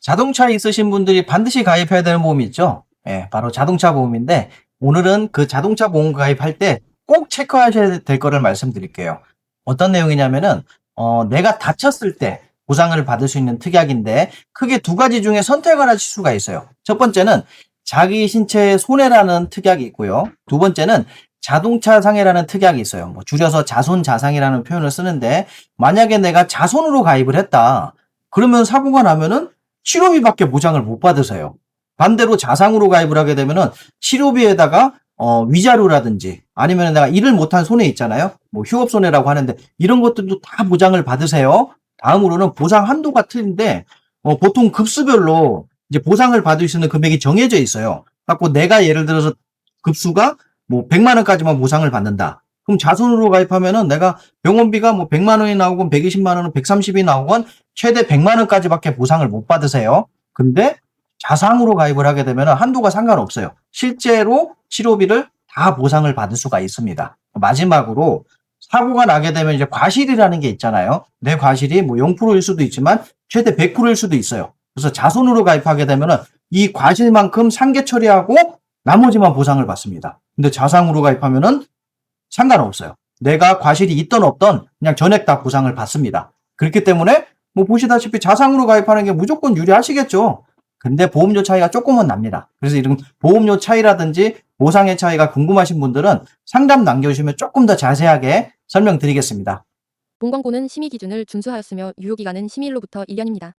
자동차 있으신 분들이 반드시 가입해야 되는 보험이 있죠. 예, 바로 자동차 보험인데 오늘은 그 자동차 보험 가입할 때 꼭 체크하셔야 될 거를 말씀드릴게요. 어떤 내용이냐면은 어, 내가 다쳤을 때 보상을 받을 수 있는 특약인데 크게 두 가지 중에 선택을 하실 수가 있어요. 첫 번째는 자기 신체의 손해라는 특약이 있고요. 두 번째는 자동차 상해라는 특약이 있어요. 뭐 줄여서 자손 자상이라는 표현을 쓰는데 만약에 내가 자손으로 가입을 했다. 그러면 사고가 나면은 치료비밖에 보장을 못 받으세요. 반대로 자상으로 가입을 하게 되면은 치료비에다가 어, 위자료라든지 아니면 내가 일을 못한 손해 있잖아요. 뭐 휴업 손해라고 하는데 이런 것들도 다 보장을 받으세요. 다음으로는 보상 한도가 틀린데 어, 보통 급수별로 이제 보상을 받을 수 있는 금액이 정해져 있어요. 갖고 내가 예를 들어서 급수가 뭐 100만 원까지만 보상을 받는다. 그럼 자손으로 가입하면은 내가 병원비가 뭐 100만 원이 나오건 120만 원은 130이 나오건 최대 100만 원까지밖에 보상을 못 받으세요. 근데 자상으로 가입을 하게 되면 한도가 상관없어요. 실제로 치료비를 다 보상을 받을 수가 있습니다. 마지막으로 사고가 나게 되면 이제 과실이라는 게 있잖아요. 내 과실이 뭐 0%일 수도 있지만 최대 100%일 수도 있어요. 그래서 자손으로 가입하게 되면은 이 과실만큼 상계 처리하고 나머지만 보상을 받습니다. 근데 자상으로 가입하면은 상관없어요. 내가 과실이 있던 없던 그냥 전액 다 보상을 받습니다. 그렇기 때문에 뭐 보시다시피 자상으로 가입하는 게 무조건 유리하시겠죠. 근데 보험료 차이가 조금은 납니다. 그래서 이런 보험료 차이라든지 보상의 차이가 궁금하신 분들은 상담 남겨주시면 조금 더 자세하게 설명드리겠습니다. 본 광고는 심의 기준을 준수하였으며 유효기간은 심의일로부터 1년입니다.